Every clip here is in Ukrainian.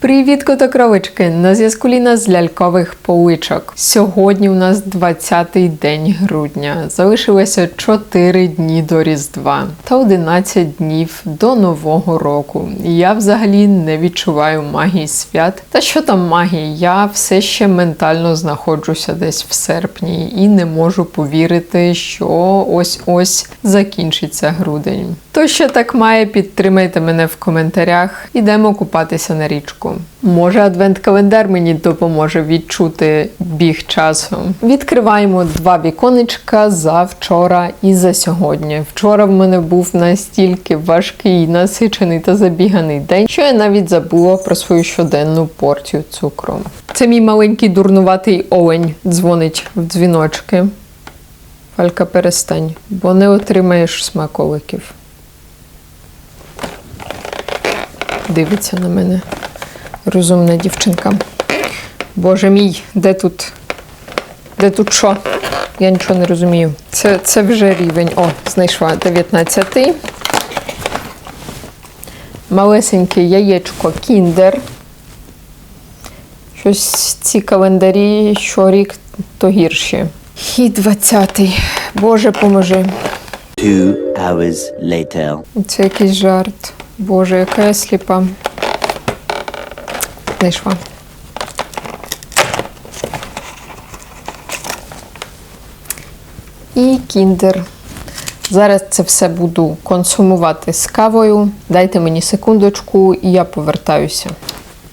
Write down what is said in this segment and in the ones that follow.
Привіт, котокровички! На зв'язку Ліна з лялькових поличок. Сьогодні у нас 20-й день грудня. Залишилося 4 дні до Різдва та 11 днів до Нового року. Я взагалі не відчуваю магії свят. Та що там магії? Я все ще ментально знаходжуся десь в серпні і не можу повірити, що ось-ось закінчиться грудень. То що так має, підтримайте мене в коментарях. Ідемо купатися на річку. Може, адвент-календар мені допоможе відчути біг часу. Відкриваємо два віконечка за вчора і за сьогодні. Вчора в мене був настільки важкий, насичений та забіганий день, що я навіть забула про свою щоденну порцію цукру. Це мій маленький дурнуватий олень дзвонить в дзвіночки. Фалька, перестань, бо не отримаєш смаколиків. Дивиться на мене. Розумна дівчинка. Боже мій, де тут? Де тут що? Я нічого не розумію. Це, це вже рівень. О, знайшла 19. Малесеньке яєчко Кіндер. Щось ці календарі щорік то гірші. І 20-й. Боже, поможи. Two hours later. Це якийсь жарт. Боже, яка я сліпа. Знайшла. І кіндер. Зараз це все буду консумувати з кавою. Дайте мені секундочку, і я повертаюся.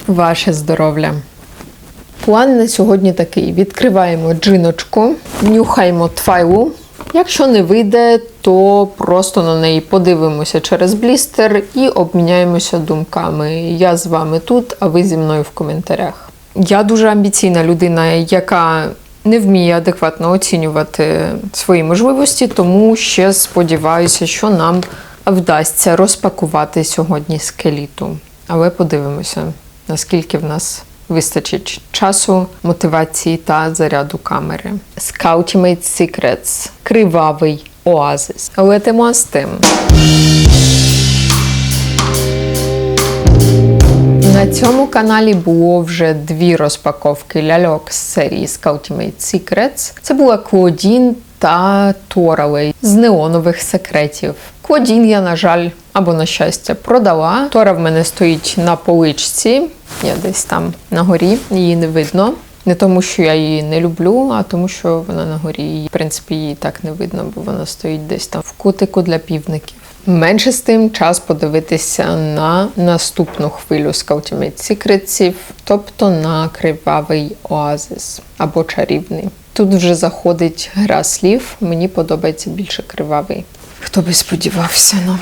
Ваше здоров'я. План на сьогодні такий: відкриваємо джиночку, нюхаємо твайлу. Якщо не вийде, то просто на неї подивимося через блістер і обміняємося думками. Я з вами тут, а ви зі мною в коментарях. Я дуже амбіційна людина, яка не вміє адекватно оцінювати свої можливості, тому ще сподіваюся, що нам вдасться розпакувати сьогодні скеліту. Але подивимося, наскільки в нас вистачить часу, мотивації та заряду камери. Scoutmate Secrets. Кривавий оазис. Летимо з тим. На цьому каналі було вже дві розпаковки ляльок з серії Scoutmate Secrets. Це була Клодін та Торалей з неонових секретів. Клодін я, на жаль, або на щастя, продала. Тора в мене стоїть на поличці. Я десь там на горі, її не видно. Не тому, що я її не люблю, а тому, що вона на горі. В принципі, її так не видно, бо вона стоїть десь там в кутику для півників. Менше з тим час подивитися на наступну хвилю Scoutmate Secretsів, тобто на кривавий оазис або чарівний. Тут вже заходить гра слів. Мені подобається більше кривавий. Хто би сподівався, ну.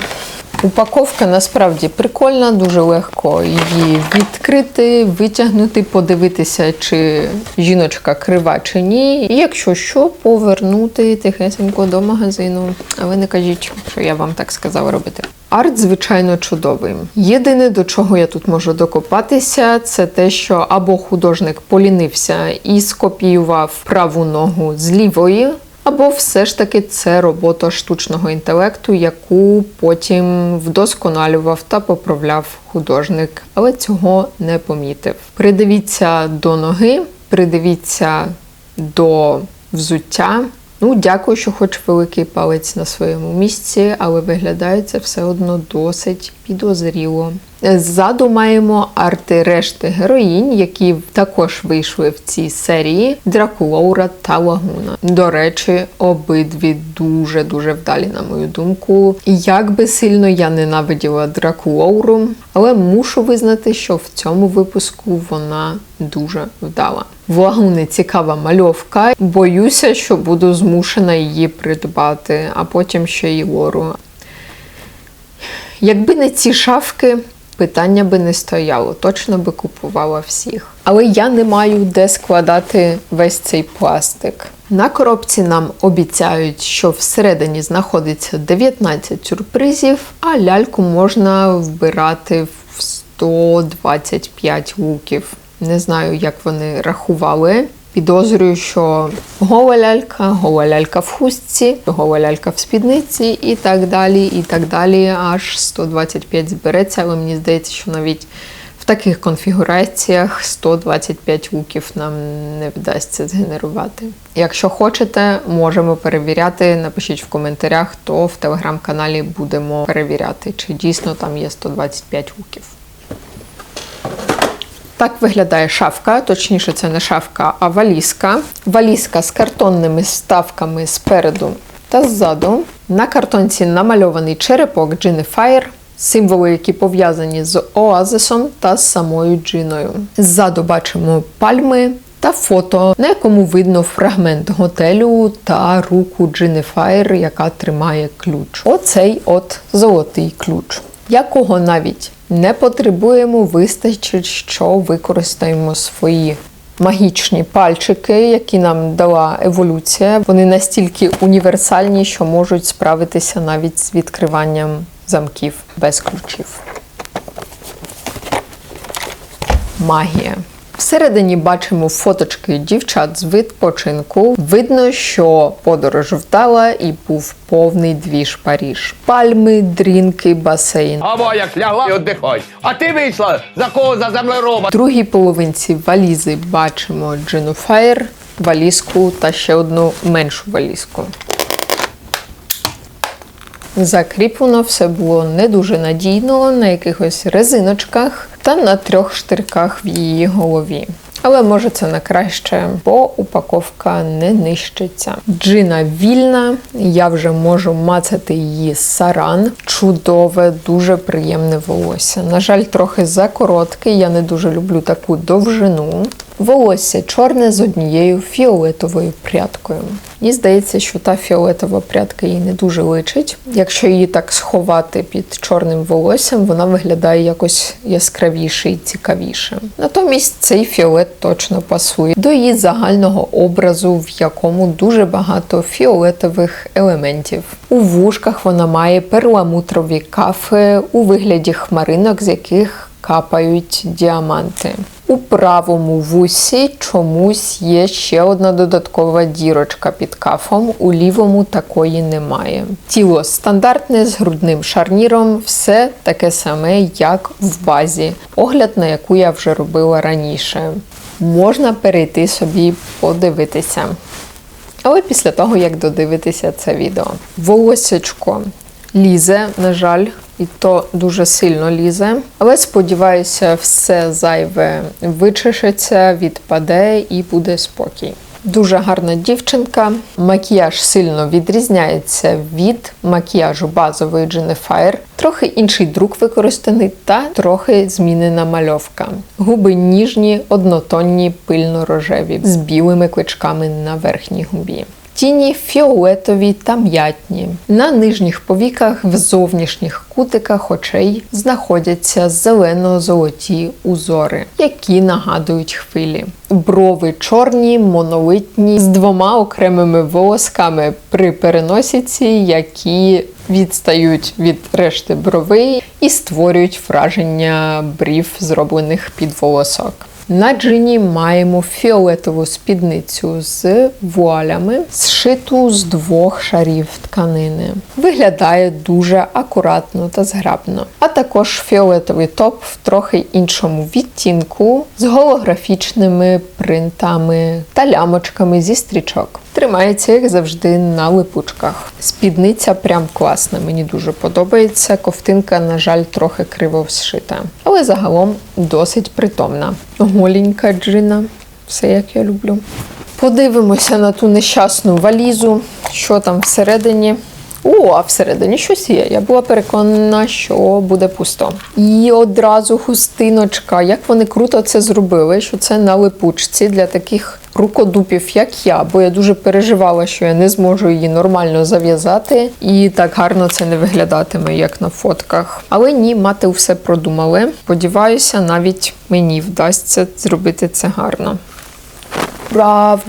Упаковка насправді прикольна, дуже легко її відкрити, витягнути, подивитися, чи жіночка крива чи ні. І якщо що, повернути тихесенько до магазину. А ви не кажіть, що я вам так сказала робити. Арт, звичайно, чудовий. Єдине, до чого я тут можу докопатися, це те, що або художник полінився і скопіював праву ногу з лівої. Або все ж таки це робота штучного інтелекту, яку потім вдосконалював та поправляв художник, але цього не помітив. Придивіться до ноги, придивіться до взуття. Ну, дякую, що хоч великий палець на своєму місці, але виглядає це все одно досить підозріло. Ззаду маємо арти решти героїнь, які також вийшли в цій серії: Дракулоура та Лагуна. До речі, обидві дуже-дуже вдалі, на мою думку. Як би сильно я ненавиділа Дракулоуру, але мушу визнати, що в цьому випуску вона дуже вдала. В Лагуни цікава мальовка. Боюся, що буду змушена її придбати, а потім ще й лору. Якби не ці шафки, питання би не стояло, точно би купувала всіх. Але я не маю де складати весь цей пластик. На коробці нам обіцяють, що всередині знаходиться 19 сюрпризів, а ляльку можна вбирати в 125 луків. Не знаю, як вони рахували. Підозрюю, що гола лялька, гола лялька в хустці, гола лялька в спідниці і так далі, і так далі. Аж 125 збереться, але мені здається, що навіть В таких конфігураціях 125 луків нам не вдасться згенерувати. Якщо хочете, можемо перевіряти. Напишіть в коментарях, то в телеграм-каналі будемо перевіряти, чи дійсно там є 125 луків. Так виглядає шафка, точніше, це не шафка, а валізка. Валізка з картонними вставками спереду та ззаду. На картонці намальований черепок Джини Fire, символи, які пов'язані з оазисом та з самою джиною. Ззаду бачимо пальми. Та фото, на якому видно фрагмент готелю та руку Джини Фаєр, яка тримає ключ. Оцей от золотий ключ, якого навіть не потребуємо, вистачить, що використаємо свої магічні пальчики, які нам дала еволюція. Вони настільки універсальні, що можуть справитися навіть з відкриванням замків без ключів. Магія. Всередині бачимо фоточки дівчат з відпочинку. Видно, що подорож вдала і був повний двіж Паріж. Пальми, дрінки, басейн. Або як лягла і віддихай. А ти вийшла за кого за землероба. В другій половинці валізи бачимо Джину Фаєр, валізку та ще одну меншу валізку. Закріплено все було не дуже надійно на якихось резиночках та на трьох штирках в її голові. Але може це на краще, бо упаковка не нищиться. Джина вільна, я вже можу мацати її саран. Чудове, дуже приємне волосся. На жаль, трохи закоротке, я не дуже люблю таку довжину. Волосся чорне з однією фіолетовою прядкою. Мені здається, що та фіолетова прядка їй не дуже личить. Якщо її так сховати під чорним волоссям, вона виглядає якось яскравіше і цікавіше. Натомість цей фіолет точно пасує до її загального образу, в якому дуже багато фіолетових елементів. У вушках вона має перламутрові кафи у вигляді хмаринок, з яких капають діаманти. У правому вусі чомусь є ще одна додаткова дірочка під кафом, у лівому такої немає. Тіло стандартне з грудним шарніром, все таке саме, як в базі, огляд на яку я вже робила раніше. Можна перейти собі подивитися. Але після того, як додивитися це відео. Волосячко лізе, на жаль, і то дуже сильно лізе. Але сподіваюся, все зайве вичешеться, відпаде і буде спокій. Дуже гарна дівчинка. Макіяж сильно відрізняється від макіяжу базової Jennifer. Трохи інший друк використаний та трохи змінена мальовка. Губи ніжні, однотонні, пильно-рожеві, з білими кличками на верхній губі. Тіні фіолетові та м'ятні. На нижніх повіках в зовнішніх кутиках очей знаходяться зелено-золоті узори, які нагадують хвилі. Брови чорні, монолитні, з двома окремими волосками при переносиці, які відстають від решти бровей і створюють враження брів, зроблених під волосок. На джині маємо фіолетову спідницю з вуалями, зшиту з двох шарів тканини. Виглядає дуже акуратно та зграбно. А також фіолетовий топ в трохи іншому відтінку з голографічними принтами та лямочками зі стрічок. Тримається, як завжди, на липучках. Спідниця прям класна, мені дуже подобається. Ковтинка, на жаль, трохи криво зшита. Але загалом досить притомна. Голенька джина, все як я люблю. Подивимося на ту нещасну валізу, що там всередині. О, а всередині щось є. Я була переконана, що буде пусто. І одразу хустиночка. Як вони круто це зробили, що це на липучці для таких рукодупів, як я, бо я дуже переживала, що я не зможу її нормально зав'язати, і так гарно це не виглядатиме, як на фотках. Але ні, мати все продумали. Сподіваюся, навіть мені вдасться зробити це гарно. Ура,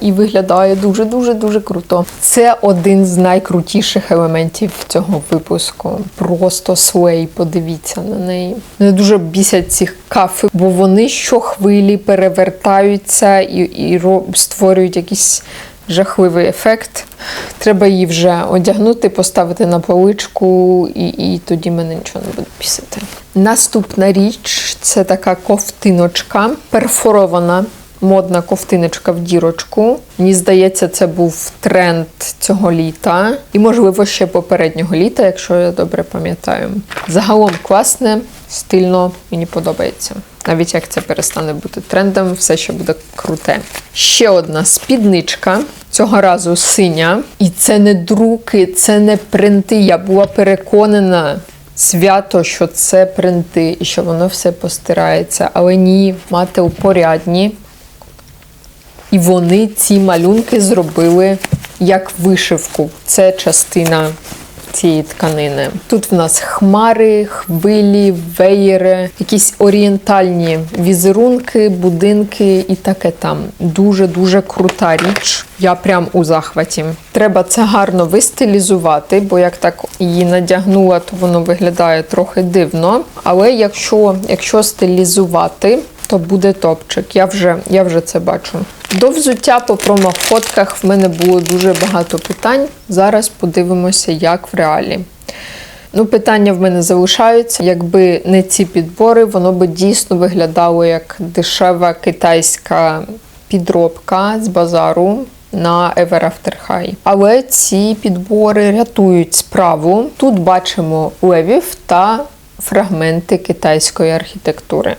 і виглядає дуже дуже дуже круто. Це один з найкрутіших елементів цього випуску. Просто слей, подивіться на неї. Мене дуже бісять ці кафи, бо вони щохвилі перевертаються і, і створюють якісь жахливий ефект. Треба її вже одягнути, поставити на поличку, і, і тоді мене нічого не буде пісити. Наступна річ це така ковтиночка, перфорована. Модна ковтиночка в дірочку. Мені здається, це був тренд цього літа, і, можливо, ще попереднього літа, якщо я добре пам'ятаю. Загалом класне, стильно, мені подобається. Навіть як це перестане бути трендом, все ще буде круте. Ще одна спідничка. Цього разу синя. І це не друки, це не принти. Я була переконана свято, що це принти і що воно все постирається. Але ні, мати упорядні. І вони ці малюнки зробили як вишивку. Це частина цієї тканини. Тут в нас хмари, хвилі, веєри, якісь орієнтальні візерунки, будинки і таке там. Дуже-дуже крута річ. Я прям у захваті. Треба це гарно вистилізувати, бо як так її надягнула, то воно виглядає трохи дивно. Але якщо, якщо стилізувати, то буде топчик. Я вже, я вже це бачу. До взуття по промофотках в мене було дуже багато питань. Зараз подивимося, як в реалі. Ну, питання в мене залишаються. Якби не ці підбори, воно би дійсно виглядало як дешева китайська підробка з базару на Ever After High. Але ці підбори рятують справу. Тут бачимо левів та фрагменти китайської архітектури.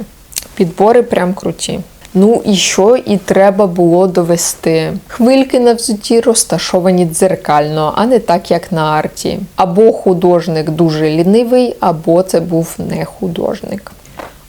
Підбори прям круті. Ну і що і треба було довести. Хвильки на взутті розташовані дзеркально, а не так, як на арті. Або художник дуже лінивий, або це був не художник.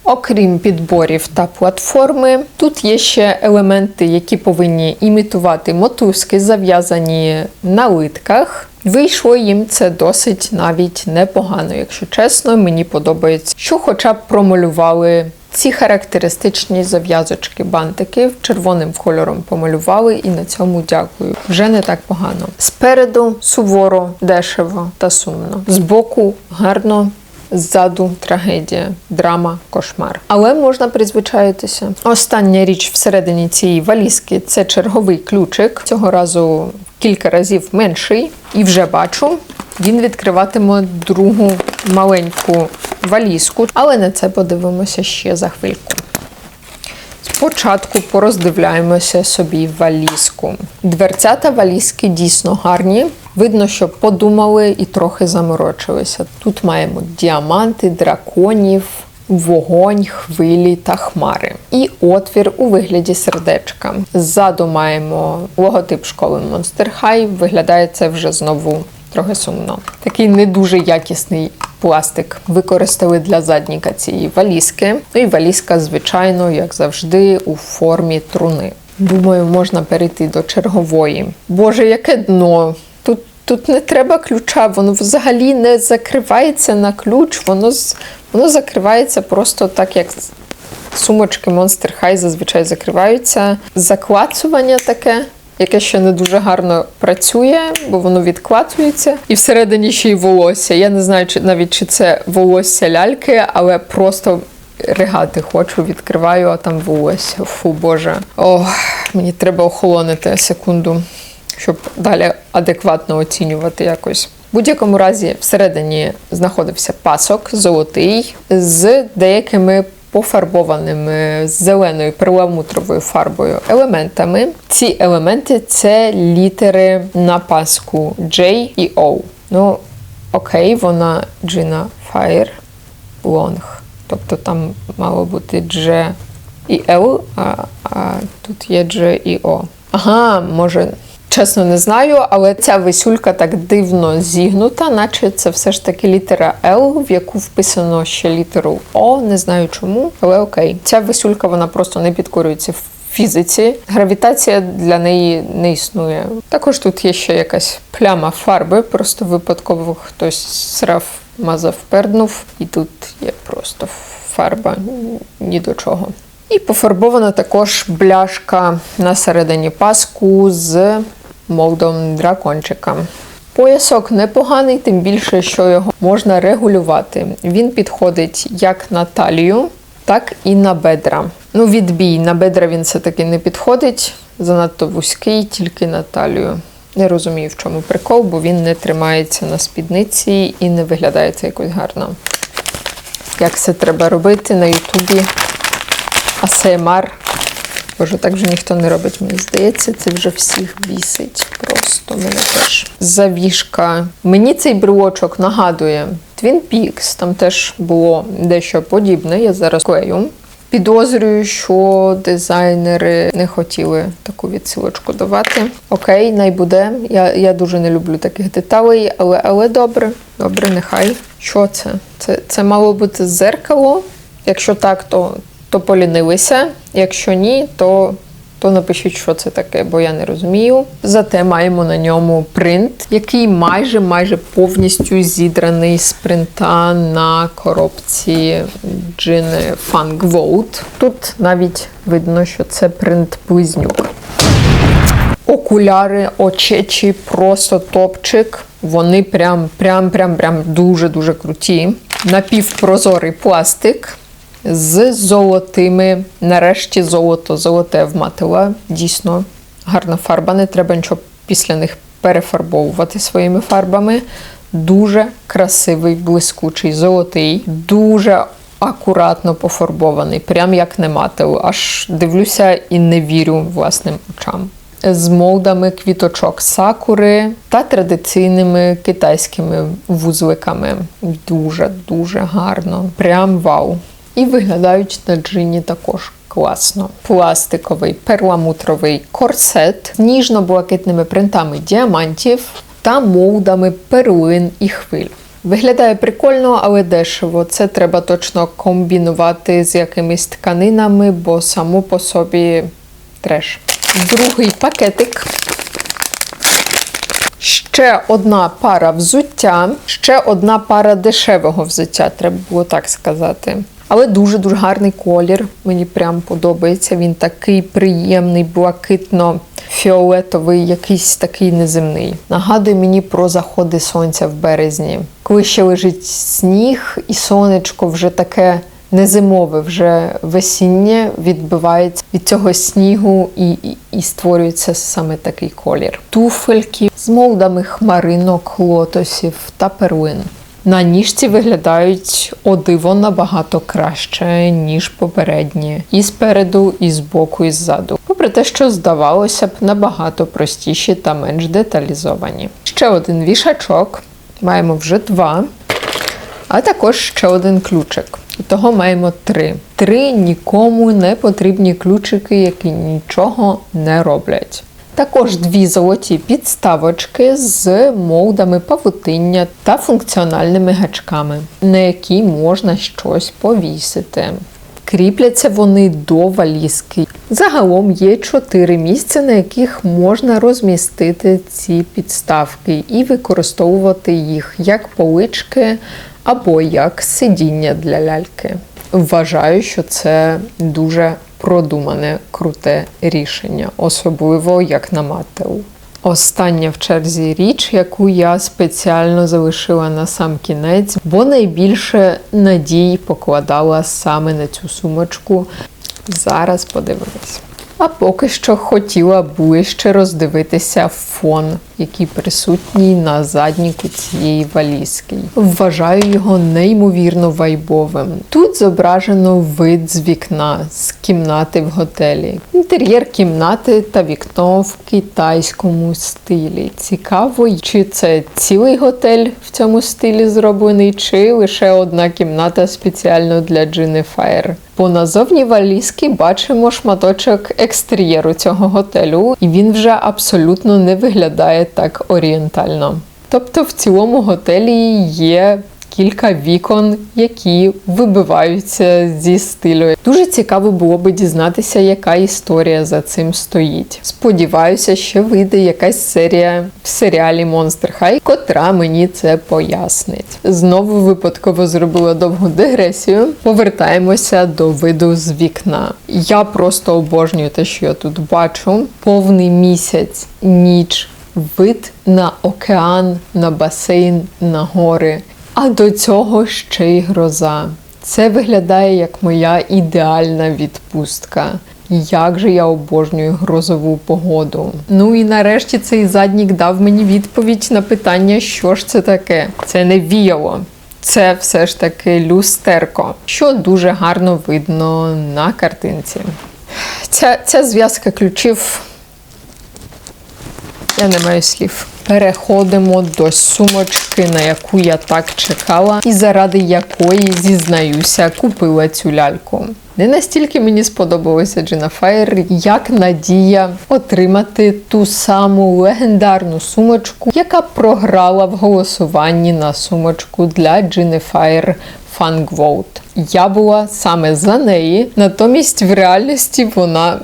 Окрім підборів та платформи, тут є ще елементи, які повинні імітувати мотузки, зав'язані на литках. Вийшло їм це досить навіть непогано, якщо чесно, мені подобається, що хоча б промалювали ці характеристичні зав'язочки бантики червоним кольором помалювали, і на цьому дякую. Вже не так погано. Спереду суворо, дешево та сумно. Збоку гарно. Ззаду трагедія, драма, кошмар. Але можна призвичаїтися. Остання річ всередині цієї валізки це черговий ключик. Цього разу кілька разів менший. І вже бачу, він відкриватиме другу маленьку валізку, але на це подивимося ще за хвильку. Спочатку пороздивляємося собі валізку. Дверцята валізки дійсно гарні. Видно, що подумали і трохи заморочилися. Тут маємо діаманти, драконів, вогонь, хвилі та хмари. І отвір у вигляді сердечка. Ззаду маємо логотип школи Monster High. Виглядає це вже знову трохи сумно. Такий не дуже якісний пластик використали для задніка цієї валізки. Ну і валізка, звичайно, як завжди, у формі труни. Думаю, можна перейти до чергової. Боже, яке дно! Тут Тут не треба ключа, воно взагалі не закривається на ключ, воно воно закривається просто так, як сумочки Monster High зазвичай закриваються. Заклацування таке, яке ще не дуже гарно працює, бо воно відклацується. І всередині ще й волосся. Я не знаю, чи навіть чи це волосся ляльки, але просто. Ригати хочу, відкриваю, а там волосся. Фу, Боже. Ох, мені треба охолонити секунду щоб далі адекватно оцінювати якось. В будь-якому разі всередині знаходився пасок золотий з деякими пофарбованими зеленою перламутровою фарбою елементами. Ці елементи це літери на паску J і O. Ну, окей, вона Gina Fire Long. Тобто там мало бути G і L, а, а тут є G і O. Ага, може. Чесно, не знаю, але ця висюлька так дивно зігнута, наче це все ж таки літера L, в яку вписано ще літеру О. Не знаю чому, але окей. Ця висюлька вона просто не підкорюється в фізиці. Гравітація для неї не існує. Також тут є ще якась пляма фарби, просто випадково хтось срав, мазав, перднув, і тут є просто фарба ні до чого. І пофарбована також бляшка на середині паску з молдом дракончика. Поясок непоганий, тим більше, що його можна регулювати. Він підходить як на талію, так і на бедра. Ну, відбій на бедра він все-таки не підходить. занадто вузький, тільки на талію. Не розумію, в чому прикол, бо він не тримається на спідниці і не виглядає це якось гарно. Як це треба робити на Ютубі? АСМР. Боже, так вже ніхто не робить, мені здається, це вже всіх бісить. Просто мене теж. Завішка. Мені цей брелочок нагадує Twin Peaks, там теж було дещо подібне. Я зараз клею. Підозрюю, що дизайнери не хотіли таку відсилочку давати. Окей, най буде. Я, я дуже не люблю таких деталей, але, але добре, добре, нехай. Що це? Це, це мало бути зеркало. Якщо так, то, то полінилися. Якщо ні, то, то напишіть, що це таке, бо я не розумію. Зате маємо на ньому принт, який майже майже повністю зідраний з принта на коробці джини Fun Gold. Тут навіть видно, що це принт близнюк. Окуляри очечі, просто топчик. Вони прям, прям, прям, прям дуже-дуже круті. Напівпрозорий пластик з золотими. Нарешті золото, золоте вматила. Дійсно гарна фарба. Не треба нічого після них перефарбовувати своїми фарбами. Дуже красивий, блискучий, золотий, дуже акуратно пофарбований, прям як не матив. Аж дивлюся і не вірю власним очам. З молдами квіточок сакури та традиційними китайськими вузликами. Дуже дуже гарно. Прям вау. І виглядають на джині також класно. Пластиковий перламутровий корсет з ніжно-блакитними принтами діамантів та молдами перлин і хвиль. Виглядає прикольно, але дешево. Це треба точно комбінувати з якимись тканинами, бо само по собі треш. Другий пакетик. Ще одна пара взуття, ще одна пара дешевого взуття, треба було так сказати. Але дуже-дуже гарний колір. Мені прям подобається. Він такий приємний, блакитно-фіолетовий, якийсь такий неземний. Нагадує мені про заходи сонця в березні. Коли ще лежить сніг, і сонечко вже таке незимове, вже весіннє відбивається від цього снігу і, і, і створюється саме такий колір. Туфельки з молдами хмаринок, лотосів та перлин. На ніжці виглядають о диво набагато краще, ніж попередні. І спереду, і збоку, і ззаду. Попри те, що здавалося б набагато простіші та менш деталізовані. Ще один вішачок. Маємо вже два. А також ще один ключик. Того маємо три. Три нікому не потрібні ключики, які нічого не роблять. Також дві золоті підставочки з молдами павутиння та функціональними гачками, на які можна щось повісити. Кріпляться вони до валізки. Загалом є чотири місця, на яких можна розмістити ці підставки і використовувати їх як полички або як сидіння для ляльки. Вважаю, що це дуже продумане, круте рішення, особливо як на Матеу. Остання в черзі річ, яку я спеціально залишила на сам кінець, бо найбільше надій покладала саме на цю сумочку. Зараз подивимось. А поки що хотіла ближче роздивитися фон, який присутній на задніку цієї валізки. Вважаю його неймовірно вайбовим. Тут зображено вид з вікна з кімнати в готелі. Інтер'єр кімнати та вікно в китайському стилі. Цікаво, чи це цілий готель в цьому стилі зроблений, чи лише одна кімната спеціально для Джини Фаєр. Бо назовні валізки бачимо шматочок екстер'єру цього готелю, і він вже абсолютно не виглядає так орієнтально. Тобто в цілому готелі є кілька вікон, які вибиваються зі стилю. Дуже цікаво було би дізнатися, яка історія за цим стоїть. Сподіваюся, що вийде якась серія в серіалі Monster High, котра мені це пояснить. Знову випадково зробила довгу дегресію. Повертаємося до виду з вікна. Я просто обожнюю те, що я тут бачу. Повний місяць, ніч, вид на океан, на басейн, на гори. А до цього ще й гроза. Це виглядає як моя ідеальна відпустка. Як же я обожнюю грозову погоду. Ну і нарешті цей заднік дав мені відповідь на питання, що ж це таке. Це не віяло. Це все ж таки люстерко, що дуже гарно видно на картинці. Ця, ця зв'язка ключів я не маю слів. Переходимо до сумочки, на яку я так чекала, і заради якої, зізнаюся, купила цю ляльку. Не настільки мені сподобалося Джина Фаєр, як надія отримати ту саму легендарну сумочку, яка програла в голосуванні на сумочку для Джини Фаєр Fun Я була саме за неї, натомість в реальності вона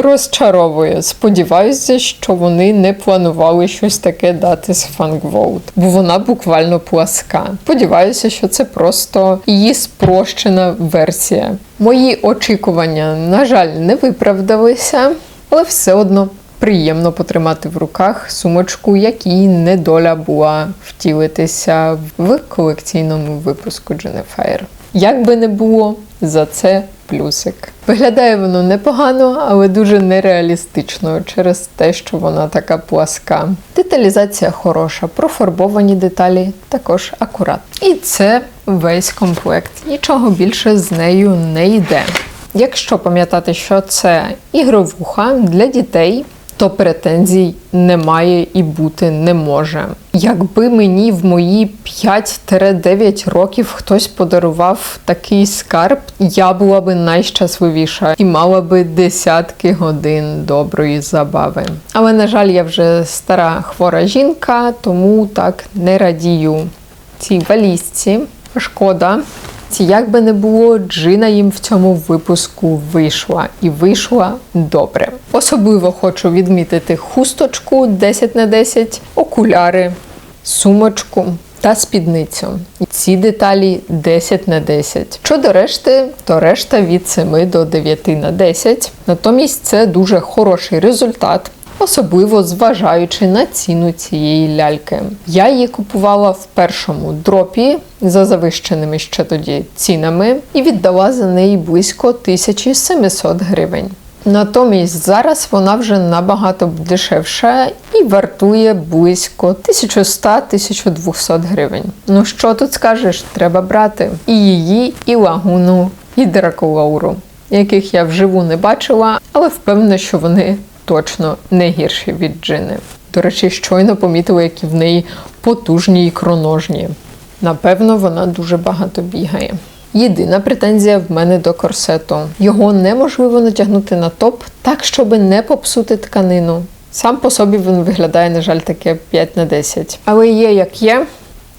розчаровує. Сподіваюся, що вони не планували щось таке дати з Фангвоут, бо вона буквально пласка. Сподіваюся, що це просто її спрощена версія. Мої очікування, на жаль, не виправдалися, але все одно. Приємно потримати в руках сумочку, якій недоля була втілитися в колекційному випуску Jennifer. Як би не було, за це плюсик. Виглядає воно непогано, але дуже нереалістично через те, що вона така пласка. Деталізація хороша, профарбовані деталі також акурат. І це весь комплект. Нічого більше з нею не йде. Якщо пам'ятати, що це ігровуха для дітей, то претензій немає і бути не може. Якби мені в мої 5-9 років хтось подарував такий скарб, я була би найщасливіша і мала би десятки годин доброї забави. Але, на жаль, я вже стара хвора жінка, тому так не радію цій валізці. Шкода. Як би не було, Джина їм в цьому випуску вийшла і вийшла добре. Особливо хочу відмітити хусточку 10 на 10, окуляри, сумочку та спідницю. Ці деталі 10 на 10. Щодо решти, то решта від 7 до 9 на 10. Натомість це дуже хороший результат. Особливо зважаючи на ціну цієї ляльки. Я її купувала в першому дропі за завищеними ще тоді цінами і віддала за неї близько 1700 гривень. Натомість зараз вона вже набагато дешевша і вартує близько 1100-1200 гривень. Ну що тут скажеш, треба брати і її, і лагуну, і дракулауру, яких я вживу не бачила, але впевнена, що вони точно не гірші від джини. До речі, щойно помітила, які в неї потужні і кроножні. Напевно, вона дуже багато бігає. Єдина претензія в мене до корсету. Його неможливо натягнути на топ так, щоб не попсути тканину. Сам по собі він виглядає, на жаль, таке 5 на 10. Але є як є,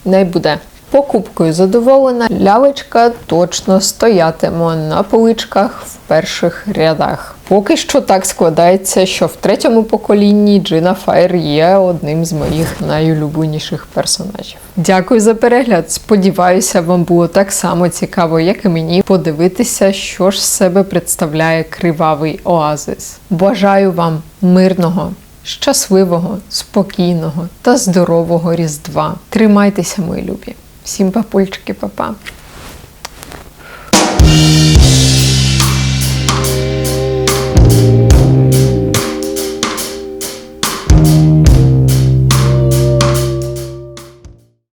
не буде. Покупкою задоволена, лялечка точно стоятиме на поличках в перших рядах. Поки що так складається, що в третьому поколінні Джина Файр є одним з моїх найулюбленіших персонажів. Дякую за перегляд. Сподіваюся, вам було так само цікаво, як і мені, подивитися, що ж з себе представляє кривавий оазис. Бажаю вам мирного, щасливого, спокійного та здорового Різдва. Тримайтеся, мої любі. Всім папульчики, папа.